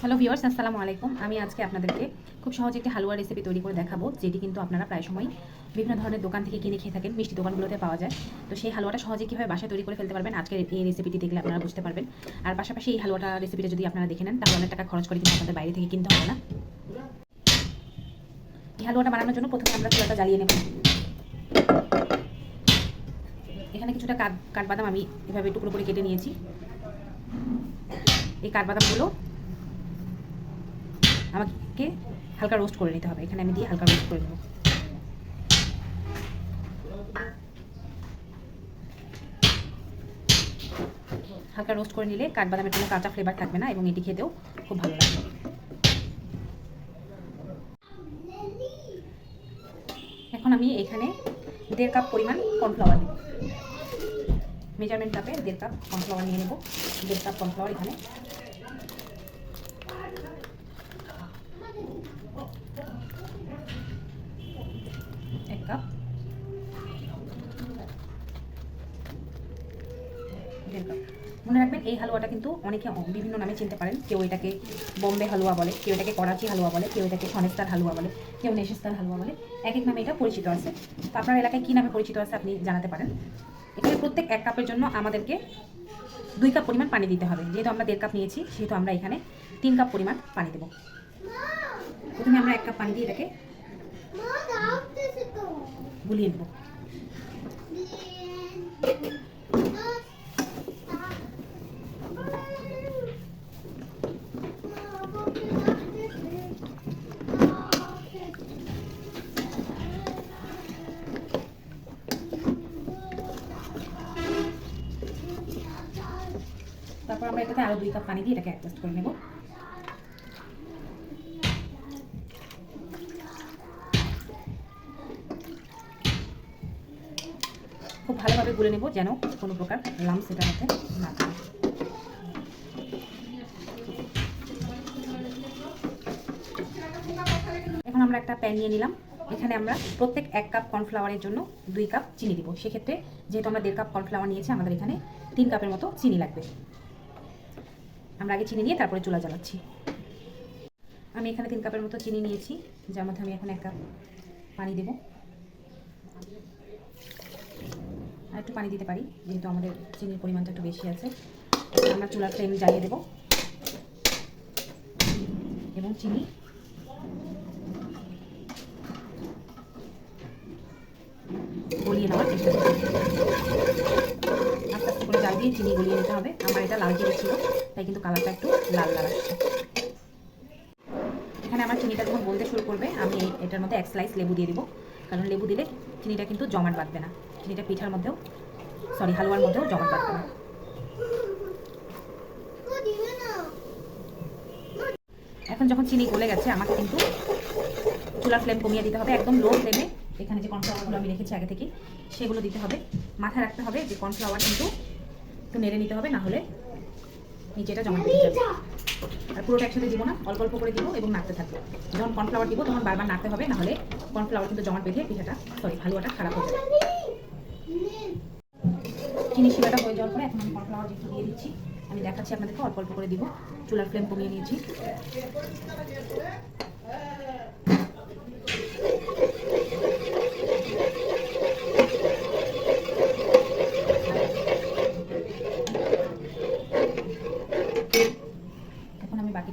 Hello viewers আসসালামু আলাইকুম। আমি আজকে আপনাদেরকে খুব সহজে একটি হালুয়া রেসিপি তৈরি করে দেখাবো, যেটি কিন্তু আপনারা প্রায় সময় বিভিন্ন ধরনের দোকান থেকে কিনে খেয়ে থাকেন, মিষ্টি দোকানগুলোতে পাওয়া যায়। তো সেই হালুয়াটা সহজে কীভাবে বাসায় তৈরি করে ফেলতে পারবেন, আজকের এই রেসিপিটি দেখলে আপনারা বুঝতে পারবেন। আর পাশাপাশি এই হালুয়াটা রেসিপিটা যদি আপনারা দেখে নেন, তাহলে অনেক টাকা খরচ করে কিন্তু আপনাদের বাইরে থেকে কিনতে হবে না। এই হালুয়াটা বানানোর জন্য প্রথমে আমরা চুলাটা জ্বালিয়ে নেব। এখানে কিছুটা কাঠ, কাঠবাদাম আমি এভাবে টুকরো করে কেটে নিয়েছি। এই কাঠবাদামগুলো আমাকে হালকা রোস্ট করে নিতে হবে। এখানে আমি দিয়ে হালকা রোস্ট করে নেব। হালকা রোস্ট করে নিলে কাঠবাদামের কোনো কাঁচা ফ্লেভার থাকবে না এবং এটি খেতেও খুব ভালো লাগবে এখন আমি এখানে দেড় কাপ পরিমাণ কর্নফ্লাওয়ার দেব। মেজারমেন্ট কাপে দেড় কাপ কর্নফ্লাওয়ার নিয়ে নেব। দেড় কাপ কর্নফ্লাওয়ার এখানে এক কাপ কাপ মনে রাখবেন, এই হালুয়াটা কিন্তু অনেকে বিভিন্ন নামে চিনতে পারেন। কেউ এটাকে বোম্বে হালুয়া বলে, কেউ এটাকে করাচি হালুয়া বলে, কেউ এটাকে সনেস্তার হালুয়া বলে, কেউ নেশেস্তার হালুয়া বলে। এক এক নামে এটা পরিচিত আছে। তো আপনার এলাকায় কী নামে পরিচিত আছে আপনি জানাতে পারেন। এখানে প্রত্যেক এক কাপের জন্য আমাদেরকে দুই কাপ পরিমাণ পানি দিতে হবে। যেহেতু আমরা দেড় কাপ নিয়েছি, সেহেতু আমরা এখানে তিন কাপ পরিমাণ পানি দেবো। প্রথমে আমরা এক কাপ পানি দিয়ে এটাকে গুলিয়ে দেবো এটাতে আরও দুই কাপ পানি দিয়ে এটাকে অ্যাডজাস্ট করে নেব। খুব ভালোভাবে গুলে নেব যেন কোনো প্রকার লামস এটার মধ্যে না থাকে। এখন আমরা একটা প্যান নিয়ে নিলাম। এখানে আমরা প্রত্যেক এক কাপ কর্নফ্লাওয়ারের জন্য দুই কাপ চিনি দিব। সেক্ষেত্রে যেহেতু আমরা দেড় কাপ কর্নফ্লাওয়ার নিয়েছি, আমাদের এখানে তিন কাপের মতো চিনি লাগবে। আমরা আগে চিনি নিয়ে তারপরে চুলা জ্বালাচ্ছি। আমি এখানে তিন কাপের মতো চিনি নিয়েছি, যার মধ্যে আমি এখন এক কাপ পানি দেব। আর একটু পানি দিতে পারি, যেহেতু আমাদের চিনির পরিমাণটা একটু বেশি আছে। আমরা চুলার ফ্লেম জ্বালিয়ে দেব। এবং চিনি। গলিয়ে নেওয়ার চেষ্টা করব আস্তে আস্তে করে জাল দিয়ে চিনি গলিয়ে নিতে হবে। আমার এটা লাল জিরে ছিল, তাই কিন্তু কালারটা একটু লাল লাল আসছে। এখানে আমার চিনিটা যখন বলতে শুরু করবে, আমি এটার মধ্যে এক স্লাইস লেবু দিয়ে দিব। কারণ লেবু দিলে চিনিটা কিন্তু জমাট বাঁধবে না। চিনিটা পিঠার মধ্যেও সরি হালুয়ার মধ্যেও জমাট বাঁধবে না। এখন যখন চিনি গলে গেছে, আমাকে কিন্তু চুলার ফ্লেম কমিয়ে দিতে হবে। একদম লো ফ্লেমে এখানে যে কর্নফ্লাওয়ারগুলো আমি রেখেছি আগে থেকে সেগুলো দিতে হবে। মাথায় রাখতে হবে যে কর্নফ্লাওয়ার কিন্তু একটু নেড়ে নিতে হবে না হলে নিচেটা জমা বেঁধে যাবে। আর পুরোটা একসাথে দিব না, অল্প অল্প করে দিব এবং নাড়তে থাকব। যখন কর্নফ্লাওয়ার দিব, তখন বারবার নাড়তে হবে না হলে কর্নফ্লাওয়ার কিন্তু জমাট বেঁধে পিঠাটা সরি হালুয়াটা খারাপ হয়ে যাবে। চিনি শিরাটা হয়ে যাওয়ার পরে এখন আমি কর্নফ্লাওয়ার যেহেতু দিয়ে দিচ্ছি। আমি দেখাচ্ছি আপনাদেরকে, অল্প অল্প করে দিব। চুলার ফ্লেম কমিয়ে নিয়েছি।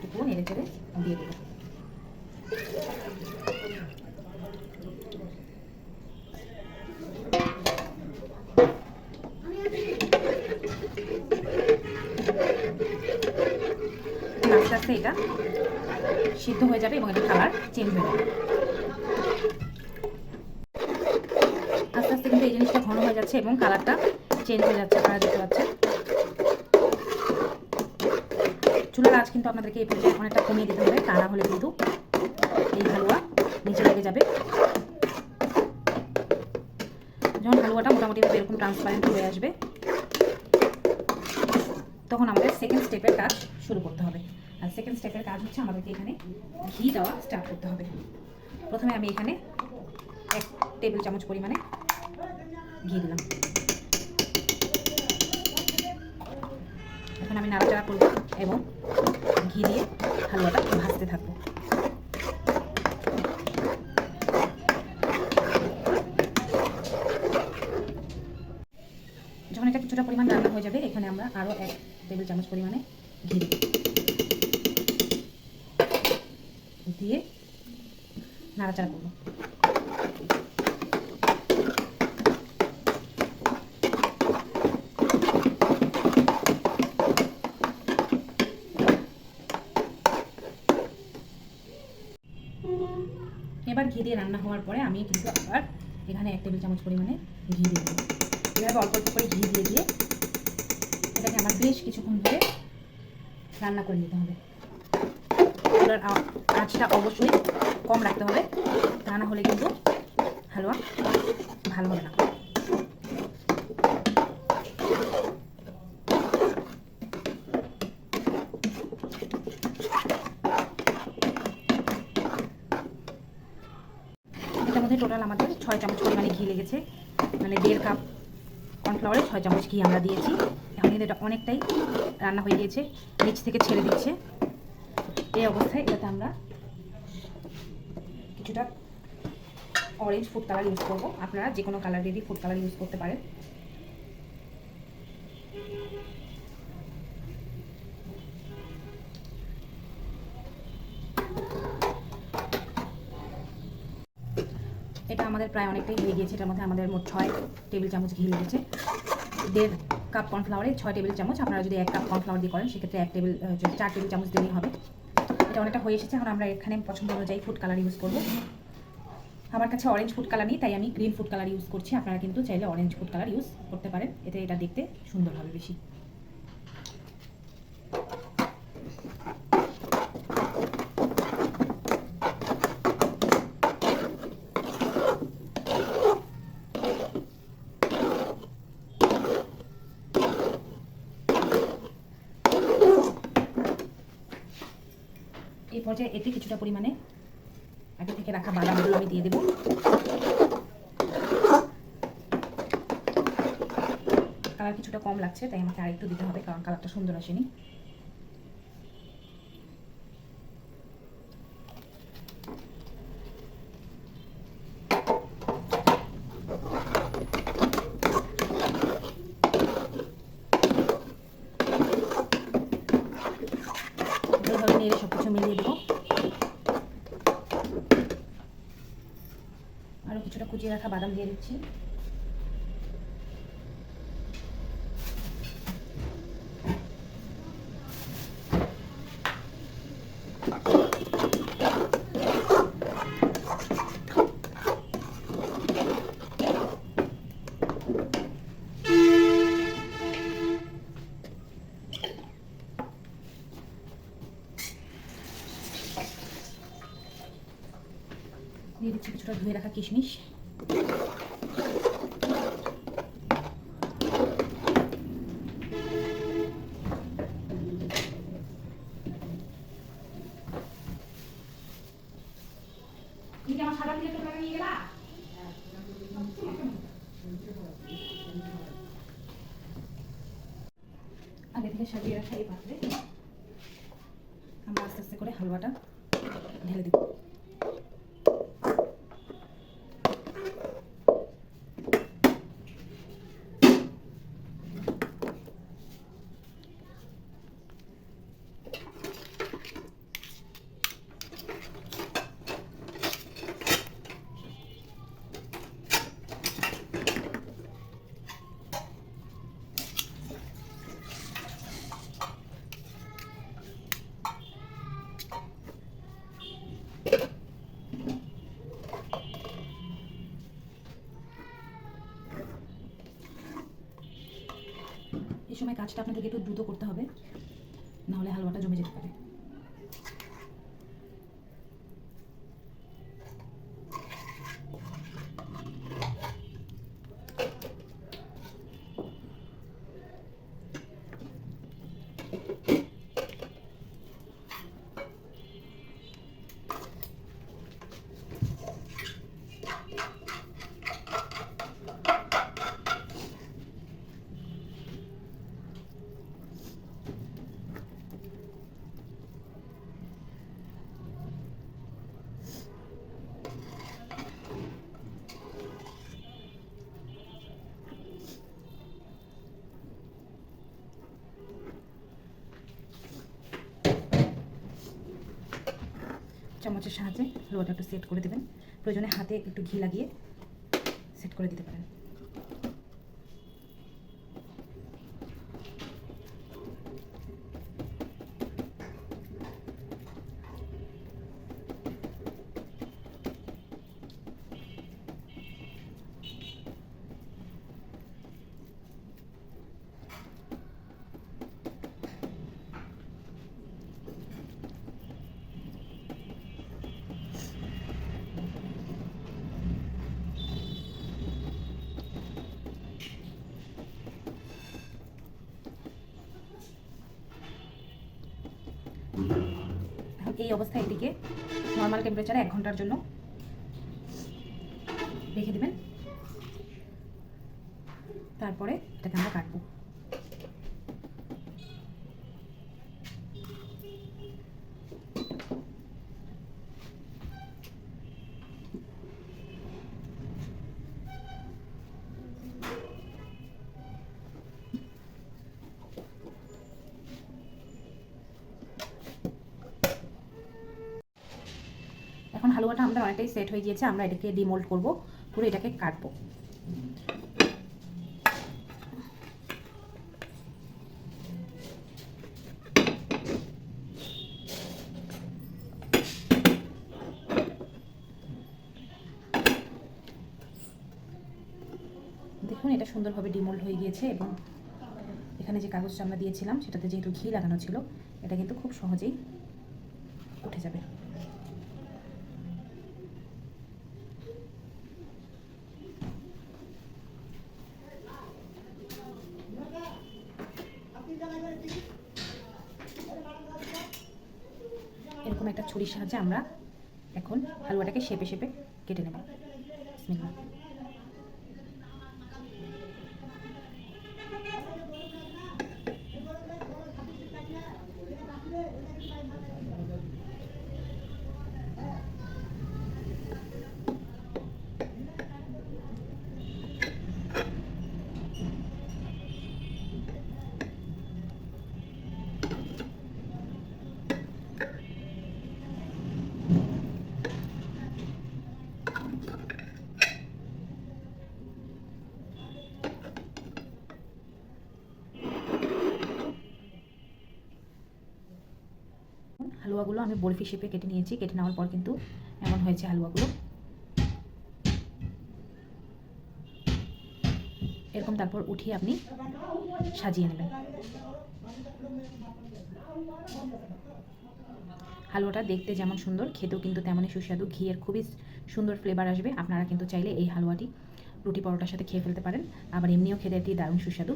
বাকিটুকু নেড়ে চেড়ে দিয়ে আস্তে আস্তে এটা। সিদ্ধ হয়ে যাবে এবং এটা কালার চেঞ্জ হয়ে যাবে। আস্তে আস্তে কিন্তু এই জিনিসটা ঘন হয়ে যাচ্ছে এবং কালারটা চেঞ্জ হয়ে যাচ্ছে আপনারা দেখতে পাচ্ছেন? চুলার আঁচ কিন্তু আপনাদেরকে এই পর্যায়ে অনেকটা কমিয়ে দিতে হবে তা না হলে কিন্তু এই হালুয়া নিচে লেগে যাবে। যখন হালুয়াটা মোটামুটি এরকম ট্রান্সপারেন্ট হয়ে আসবে, তখন আমাদের সেকেন্ড স্টেপের কাজ শুরু করতে হবে। আর সেকেন্ড স্টেপের কাজ হচ্ছে আমাদেরকে এখানে ঘি দেওয়া স্টার্ট করতে হবে। প্রথমে আমি এখানে এক টেবিল চামচ পরিমাণে ঘি দিলাম। এখন আমি নাড়াচাড়া করব এবং ঘি দিয়ে হালুয়াটা ভাজতে থাকব। যখন এটা কিছুটা পরিমাণ রান্না হয়ে যাবে, এখানে আমরা আরও এক টেবিল চামচ পরিমাণে ঘি দিয়ে নাড়াচাড়া করব। ঘি দিয়ে রান্না হওয়ার পরে আমি কিন্তু আবার এখানে এক টেবিল চামচ পরিমাণে ঘি দিয়ে দিই এভাবে অল্প অল্প করে ঘি দিয়ে দিয়ে এটাকে আমার বেশ কিছুক্ষণ ধরে রান্না করে নিতে হবে। চুলার আঁচটা অবশ্যই কম রাখতে হবে, তা না হলে কিন্তু হালুয়া ভালো হবে না এটার মধ্যে টোটাল আমাদের ছয় চামচ পরিমাণে ঘি লেগেছে। মানে দেড় কাপ কর্নফ্লাওয়ারে ছয় চামচ ঘি আমরা দিয়েছি। এখন কিন্তু এটা অনেকটাই রান্না হয়ে গিয়েছে, নিচ থেকে ছেড়ে দিচ্ছে। এই অবস্থায় এটাতে আমরা কিছুটা অরেঞ্জ ফুড কালার ইউজ করব। আপনারা যে কোনো কালারেরই ফুড কালার ইউজ করতে পারেন। এটা আমাদের প্রায় অনেকটাই হয়ে গিয়েছে, এটার মধ্যে আমাদের মোট ছয় টেবিল চামচ ঘি লেগেছে। দেড় কাপ কর্নফ্লাওয়ারে ছয় টেবিল চামচ, আপনারা যদি এক কাপ কর্নফ্লাওয়ার দিয়ে করেন, সেক্ষেত্রে এক টেবিল চার টেবিল চামচ দিলেই হবে। এটা অনেকটা হয়ে এসেছে, এখন আমরা এখানে পছন্দ অনুযায়ী ফুড কালার ইউজ করব। আমার কাছে অরেঞ্জ ফুড কালার নেই, তাই আমি গ্রিন ফুড কালার ইউজ করছি। আপনারা কিন্তু চাইলে অরেঞ্জ ফুড কালার ইউজ করতে পারেন, এতে এটা দেখতে সুন্দর হবে বেশি। পর্যায়ে এতে কিছুটা পরিমাণে আগে থেকে রাখা বাদামগুলো আমি দিয়ে দেবো। কালার কিছুটা কম লাগছে, তাই আমাকে আরেকটু দিতে হবে, কারণ কালারটা সুন্দর আসেনি এইভাবে নেড়ে সব কিছু মিলিয়ে দেবো আরও কিছুটা কুচিয়ে রাখা বাদাম দিয়ে দিচ্ছি। দিয়ে দিচ্ছি কিছুটা ধুয়ে রাখা কিশমিশ। আগে থেকে সাজিয়ে রাখা এই পাত্রে। আমরা আস্তে আস্তে করে হালুয়াটা ঢেলে দেবো এই সময় কাজটা আপনাদেরকে একটু দ্রুত করতে হবে। নাহলে হালুয়াটা জমে যেতে পারে। চামচের সাহায্যে রোলটা একটু সেট করে দেবেন। প্রয়োজনে হাতে একটু ঘি লাগিয়ে সেট করে দিতে পারেন। এই অবস্থায় এটিকে নর্মাল টেম্পারেচারে এক ঘণ্টার জন্য রেখে দেবেন। তারপরে এটাকে আমরা কাটবো। হালুয়াটা আমাদের অনেকটাই সেট হয়ে গিয়েছে, আমরা এটাকে ডিমোল্ড করব, পুরো এটাকে কাটবো। দেখুন, এটা সুন্দরভাবে ডিমোল্ড হয়ে গিয়েছে এবং এখানে যে কাগজটা আমরা দিয়েছিলাম, সেটাতে যেহেতু ঘি লাগানো ছিল, এটা কিন্তু খুব সহজেই উঠে যাবে। এরকম একটা ছুরির সাহায্যে আমরা এখন হালুয়াটাকে শেপে শেপে কেটে নেব বিসমিল্লাহ। হালুয়াগুলো আমি বরফি শেপে কেটে নিয়েছি। কেটে নেওয়ার পর কিন্তু এমন হয়েছে হালুয়াগুলো। এরকম তারপর উঠিয়ে আপনি সাজিয়ে নেবেন। হালুয়াটা দেখতে যেমন সুন্দর, খেতেও কিন্তু তেমনই সুস্বাদু। ঘিয়ের খুবই সুন্দর ফ্লেভার আসবে। আপনারা কিন্তু চাইলে এই হালুয়াটি রুটি পরোটার সাথে খেয়ে ফেলতে পারেন। আবার এমনিও খেতে এটি দারুণ সুস্বাদু।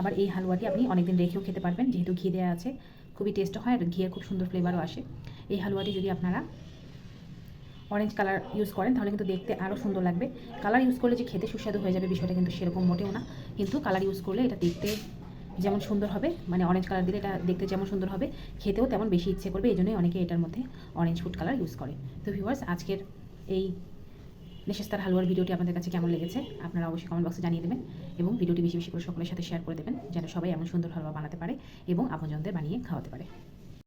আবার এই হালুয়াটি আপনি অনেকদিন রেখেও খেতে পারবেন, যেহেতু ঘি দেওয়া আছে। খুবই টেস্ট হয় আর ঘিয়ের খুব সুন্দর ফ্লেভারও আসে। এই হালুয়াটি যদি আপনারা অরেঞ্জ কালার ইউজ করেন, তাহলে কিন্তু দেখতে আরও সুন্দর লাগবে। কালার ইউজ করলে যে খেতে সুস্বাদু হয়ে যাবে বিষয়টা কিন্তু সেরকম মোটেও না। কিন্তু কালার ইউজ করলে এটা দেখতে যেমন সুন্দর হবে মানে অরেঞ্জ কালার দিলে এটা দেখতে যেমন সুন্দর হবে, খেতেও তেমন বেশি ইচ্ছে করবে, এই জন্যই অনেকে এটার মধ্যে অরেঞ্জ ফুড কালার ইউজ করে। তো ভিউয়ার্স আজকের এই নেশেস্তার হালুয়ার ভিডিওটি আপনাদের কাছে কেমন লেগেছে, আপনারা অবশ্যই কমেন্ট বক্সে জানিয়ে দেবেন এবং ভিডিওটি বেশি বেশি করে সকলের সাথে শেয়ার করে দেবেন, যেন সবাই এমন সুন্দর হালুয়া বানাতে পারে এবং আপনজনদের বানিয়ে খাওয়াতে পারে।